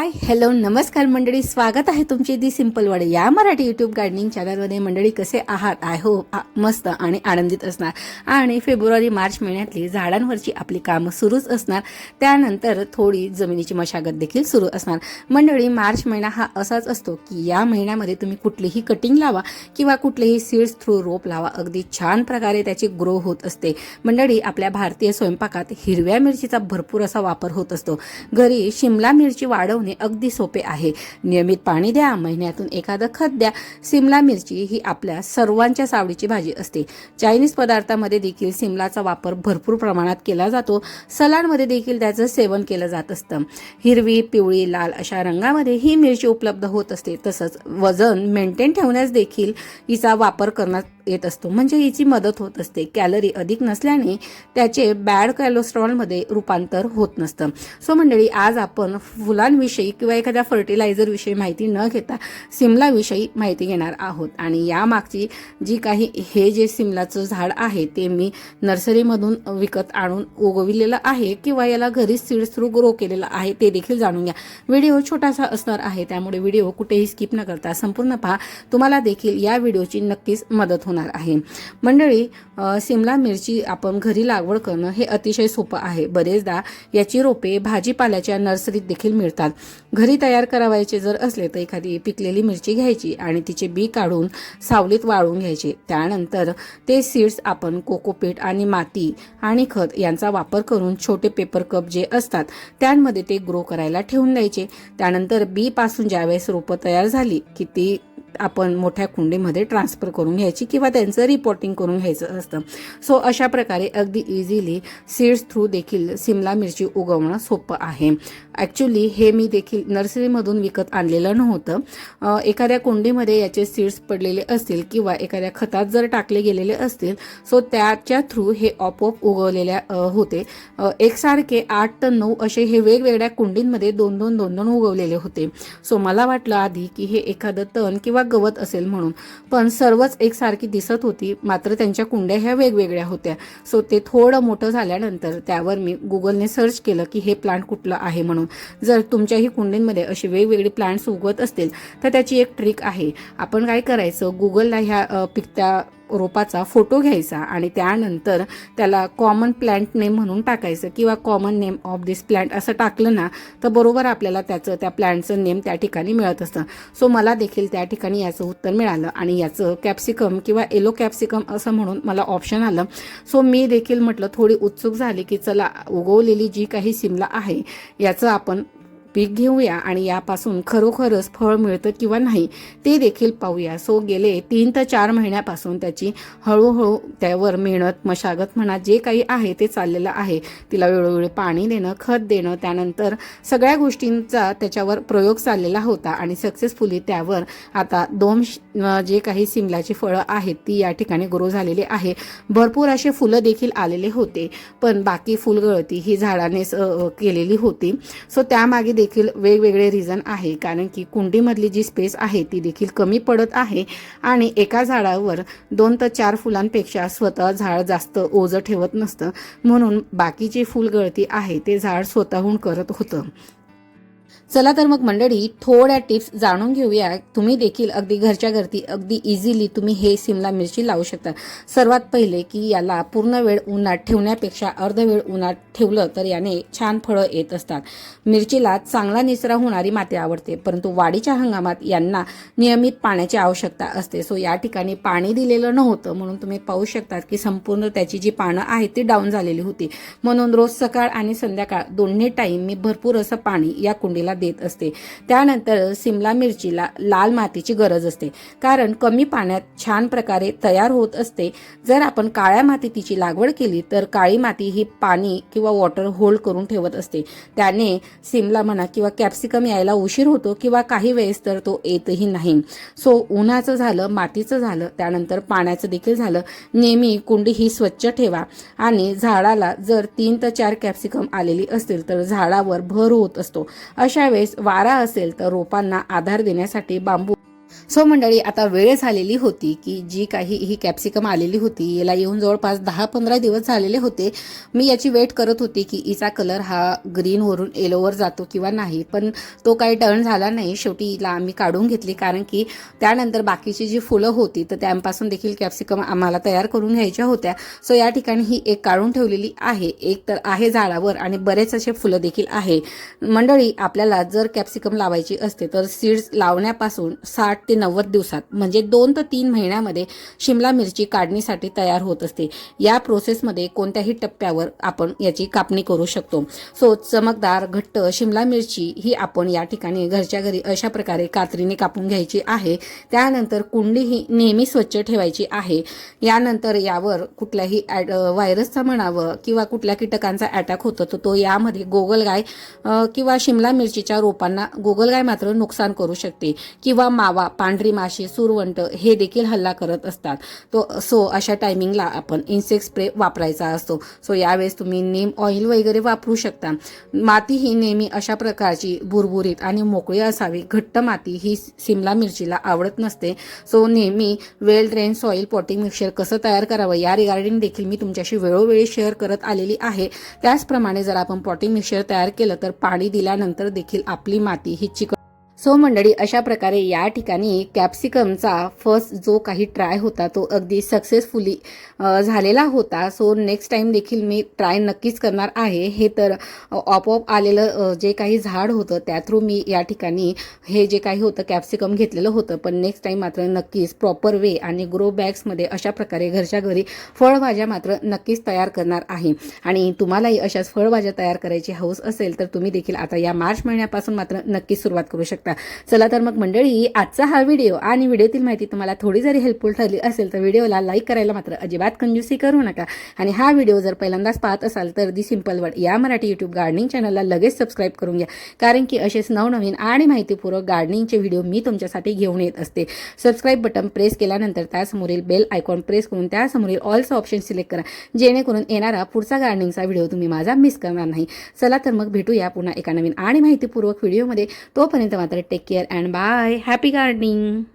Hi hello नमस्कार मंडळी. स्वागत आहे तुमची दी सिंपल वाडे. या मराठी यूट्यूब गार्डनिंग चॅनलमध्ये मंडळी कसे आहात? आय हो मस्त आणि आनंदित असणार. आणि फेब्रुवारी मार्च महिन्यातली झाडांवरची आपली कामं सुरूच असणार. त्यानंतर थोडी जमिनीची मशागत देखील सुरू असणार. मंडळी मार्च महिना हा असाच असतो की या महिन्यामध्ये तुम्ही कुठलीही कटिंग लावा किंवा कुठलेही सीड्स थ्रू रोप लावा. अगदी छान प्रकारे त्याची ग्रो होत असते. मंडळी आपल्या भारतीय स्वयंपाकात हिरव्या मिरचीचा भरपूर असा वापर होत असतो. घरी शिमला मिरची वाढवणे अगदी सोपे आहे. नियमित पाणी द्या महिन्यातून एखादं खत द्या. सिमला मिरची ही आपल्या सर्वांच्या सावडीची भाजी असते. चायनीज पदार्थामध्ये देखील सिमलाचा वापर भरपूर प्रमाणात केला जातो. सलाडमध्ये देखील त्याचं सेवन केलं जात असतं. हिरवी पिवळी लाल अशा रंगामध्ये ही मिरची उपलब्ध होत असते. तसंच वजन मेंटेन ठेवण्यास देखील हिचा वापर करण्यात येत असतो. म्हणजे हिची मदत होत असते. कॅलरी अधिक नसल्याने त्याचे बॅड कॅलोस्ट्रॉलमध्ये रूपांतर होत नसतं. सो मंडळी आज आपण फुलांविषयी किंवा एखाद्या फर्टिलायझरविषयी माहिती न घेता सिमलाविषयी माहिती घेणार आहोत. आणि यामागची जी काही हे जे सिमलाचं झाड आहे ते मी नर्सरीमधून विकत आणून उगविलेलं आहे किंवा याला घरीच सीड्स थ्रू ग्रो केलेलं आहे ते देखील जाणून घ्या. व्हिडिओ छोटासा असणार आहे त्यामुळे व्हिडिओ कुठेही स्किप न करता संपूर्ण पहा. तुम्हाला देखील या व्हिडिओची नक्कीच मदत होणार आहे. मंडळी सिमला मिरची आपण घरी लागवड करणं हे अतिशय सोपं आहे. बरेचदा याची रोपे भाजीपाल्याच्या नर्सरीत देखील मिळतात. घरी तयार करावायचे जर असले तर एखादी पिकलेली मिरची घ्यायची आणि तिचे बी काढून सावलीत वाळून घ्यायचे. त्यानंतर ते सीड्स आपण कोकोपीट आणि माती आणि खत यांचा वापर करून छोटे पेपर कप जे असतात त्यांमध्ये ते ग्रो करायला ठेवून द्यायचे. त्यानंतर बी पासून ज्यावेळेस रोपं तयार झाली की ती आपण मोठ्या कुंडीमध्ये ट्रान्सफर करून घ्यायची किंवा त्यांचं रिपोर्टिंग करून घ्यायचं असतं. सो अशा प्रकारे अगदी इझिली सीड्स थ्रू देखील सिमला मिरची उगवणं सोपं आहे. ॲक्च्युली हे मी देखील नर्सरीमधून विकत आणलेलं नव्हतं. एखाद्या कुंडीमध्ये याचे सीड्स पडलेले असतील किंवा एखाद्या खतात जर टाकले गेलेले असतील सो त्याच्या थ्रू हे ऑपोप उगवलेल्या होते. एकसारखे आठ तर नऊ असे हे वेगवेगळ्या कुंडींमध्ये दोन दोन दोन दोन उगवलेले होते. सो मला वाटलं आधी की हे एखादं तण किंवा गवत असेल म्हणून. पण सर्वच एकसारखी दिसत होती मात्र त्यांच्या कुंड्या ह्या वेगवेगळ्या होत्या. सो ते थोडं मोठं झाल्यानंतर त्यावर मी गुगलने सर्च केलं की हे प्लांट कुठलं आहे म्हणून. जर तुमच्याही कुंडींमध्ये असे वेगवेगळे प्लांट्स उगवत असतील तर त्याची एक ट्रिक आहे. आपण काय करायचं? गुगलला ह्या पिकत्या रोपाचा फोटो घ्यायचा आणि त्यानंतर त्याला कॉमन प्लॅन्ट नेम म्हणून टाकायचं किंवा common name of this plant असं टाकलं ना तर बरोबर आपल्याला त्याचं त्या प्लांटचं नेम त्या ठिकाणी मिळत असतं. सो मला देखील त्या ठिकाणी याचं उत्तर मिळालं आणि याचं कॅप्सिकम किंवा येलो कॅप्सिकम असं म्हणून मला ऑप्शन आलं. सो मी देखील म्हटलं थोडी उत्सुक झाली की चला उगवलेली जी काही सिमला आहे याचं आपण पीक घेऊया आणि यापासून खरोखरच फळ मिळतं किंवा नाही ते देखील पाहूया. सो गेले तीन ते चार महिन्यापासून त्याची हळूहळू त्यावर मेहनत मशागत म्हणा जे काही आहे ते चाललेलं आहे. तिला वेळोवेळी पाणी देणं खत देणं त्यानंतर सगळ्या गोष्टींचा त्याच्यावर प्रयोग चाललेला होता आणि सक्सेसफुली त्यावर आता दोन श- जे काही सिमलाची फळं आहेत ती या ठिकाणी ग्रो झालेली आहे. भरपूर असे फुलं देखील आलेले होते पण बाकी फुलगळती ही झाडानेच केलेली होती. सो त्यामागे देखील वेगवेगळे रिझन आहे. कारण की कुंडीमधली जी स्पेस आहे ती देखील कमी पडत आहे. आणि एका झाडावर दोन तर चार फुलांपेक्षा स्वतः झाड जास्त ओझं ठेवत नसतं. म्हणून बाकीची फुलगळती आहे ते झाड स्वतःहून करत होतं. चला तर मग मंडळी थोड्या टिप्स जाणून घेऊया. तुम्ही देखील अगदी घरच्या घरती अगदी इझिली तुम्ही हे सिमला मिरची लावू शकता. सर्वात पहिले की याला पूर्ण वेळ उन्हात ठेवण्यापेक्षा अर्ध वेळ उन्हात ठेवलं तर याने छान फळं येत असतात. मिरचीला चांगला निचरा होणारी माती आवडते परंतु वाढीच्या हंगामात यांना नियमित पाण्याची आवश्यकता असते. सो या ठिकाणी पाणी दिलेलं नव्हतं म्हणून तुम्ही पाहू शकतात की संपूर्ण त्याची जी पानं आहेत ती डाऊन झालेली होती. म्हणून रोज सकाळ आणि संध्याकाळ दोन्ही टाईम मी भरपूर असं पाणी या कुंडीला देत असते. त्यानंतर सिमला मिरचीला लाल मातीची गरज असते. कारण कमी पाण्यात छान प्रकारे तयार होत असते. जर आपण काळ्या मातीची लागवड केली तर काळी माती ही पाणी किंवा वॉटर होल्ड करून ठेवत असते. त्याने सिमला म्हणा किंवा कॅप्सिकम यायला उशीर होतो किंवा काही वेळेस तर तो येतही नाही. सो उन्हाचं झालं मातीचं झालं त्यानंतर पाण्याचं देखील झालं. नेहमी कुंडी ही स्वच्छ ठेवा. आणि झाडाला जर तीन ते चार कॅप्सिकम आलेली असतील तर झाडावर भर होत असतो. अशा वेळेस वारा असेल तर रोपांना आधार देण्यासाठी बांबू सो मंडळी आता वेळ झालेली होती की जी काही ही कॅप्सिकम आलेली होती याला येऊन जवळपास दहा पंधरा दिवस झालेले होते. मी याची वेट करत होती की हिचा कलर हा ग्रीनवरून येलोवर जातो किंवा नाही पण तो काही टर्न झाला नाही. शेवटी हिला आम्ही काढून घेतली कारण की त्यानंतर बाकीची जी फुलं होती तर त्यांपासून देखील कॅप्सिकम आम्हाला तयार करून घ्यायच्या होत्या. सो या ठिकाणी ही एक काढून ठेवलेली आहे. एक तर आहे झाडावर आणि बरेच असे फुलं देखील आहे. मंडळी आपल्याला जर कॅप्सिकम लावायची असते तर सीड्स लावण्यापासून साठ ते नव्वद दिवसात म्हणजे दोन ते तीन महिन्यामध्ये शिमला मिरची काढणीसाठी तयार होत असते. या प्रोसेसमध्ये कोणत्याही टप्प्यावर आपण याची कापणी करू शकतो. सो चमकदार घट्ट शिमला मिरची ही आपण या ठिकाणी घरच्या घरी अशा प्रकारे कात्रीने कापून घ्यायची आहे. त्यानंतर कुंडी ही नेहमी स्वच्छ ठेवायची आहे. यानंतर यावर कुठल्याही ॲड व्हायरसचा म्हणावं किंवा कुठल्या कीटकांचा अटॅक होतो तर तो यामध्ये गोगलगाय किंवा शिमला मिरचीच्या रोपांना गोगलगाय मात्र नुकसान करू शकते. किंवा मावा पांढरी माशी सुरवंट हे देखील हल्ला करत असतात. तो सो अशा टायमिंगला आपण इन्सेक्ट स्प्रे वापरायचा असतो. सो यावेळेस तुम्ही नेम ऑइल वगैरे वापरू शकता. माती ही नेहमी अशा प्रकारची भुरभुरीत आणि मोकळी असावी. घट्ट माती ही सिमला मिरचीला आवडत नसते. सो नेहमी well drain soil potting mixer कसं तयार करावं या रिगार्डिंग देखील मी तुमच्याशी वेळोवेळी शेअर करत आलेली आहे. त्याचप्रमाणे जर आपण पॉटिंग मिक्सचर तयार केलं तर पाणी दिल्यानंतर देखील आपली माती ही चिकट सो मंडळी अशा प्रकारे या ठिकाणी कॅप्सिकमचा फर्स्ट जो काही ट्राय होता तो अगदी सक्सेसफुली झालेला होता. सो नेक्स्ट टाईम देखील मी ट्राय नक्कीच करणार आहे. हे तर ऑपऑप आलेलं जे काही झाड होतं त्या थ्रू मी या ठिकाणी हे जे काही होतं कॅप्सिकम घेतलेलं होतं. पण नेक्स्ट टाईम मात्र नक्कीच प्रॉपर वे आणि ग्रो बॅग्समध्ये अशा प्रकारे घरच्या घरी फळभाज्या मात्र नक्कीच तयार करणार आहे. आणि तुम्हालाही अशाच फळभाज्या तयार करायची हौस असेल तर तुम्ही देखील आता या मार्च महिन्यापासून मात्र नक्कीच सुरुवात करू शकता. चला तर मग मंडळी आजचा हा व्हिडिओ आणि व्हिडिओतील माहिती तुम्हाला थोडी जरी हेल्पफुल ठरली असेल तर व्हिडिओला लाईक करायला मात्र अजिबात कंजूसी करू नका. आणि हा व्हिडिओ जर पहिल्यांदाच पाहत असाल तर दी सिंपल वर्ड या मराठी यूट्यूब गार्डनिंग चॅनलला लगेच सबस्क्राईब करून घ्या. कारण की असेच नवनवीन आणि माहितीपूर्वक गार्डनिंगचे व्हिडिओ मी तुमच्यासाठी घेऊन येत असते. सबस्क्राईब बटन प्रेस केल्यानंतर त्यासमोरील बेल आयकॉन प्रेस करून त्यासमोरील ऑलचं ऑप्शन सिलेक्ट करा. जेणेकरून येणारा पुढचा गार्डनिंगचा व्हिडिओ तुम्ही माझा मिस करणार नाही. चला तर मग भेटूया पुन्हा एका नवीन आणि माहितीपूर्वक व्हिडिओमध्ये तोपर्यंत मात्र take care and bye. Happy gardening.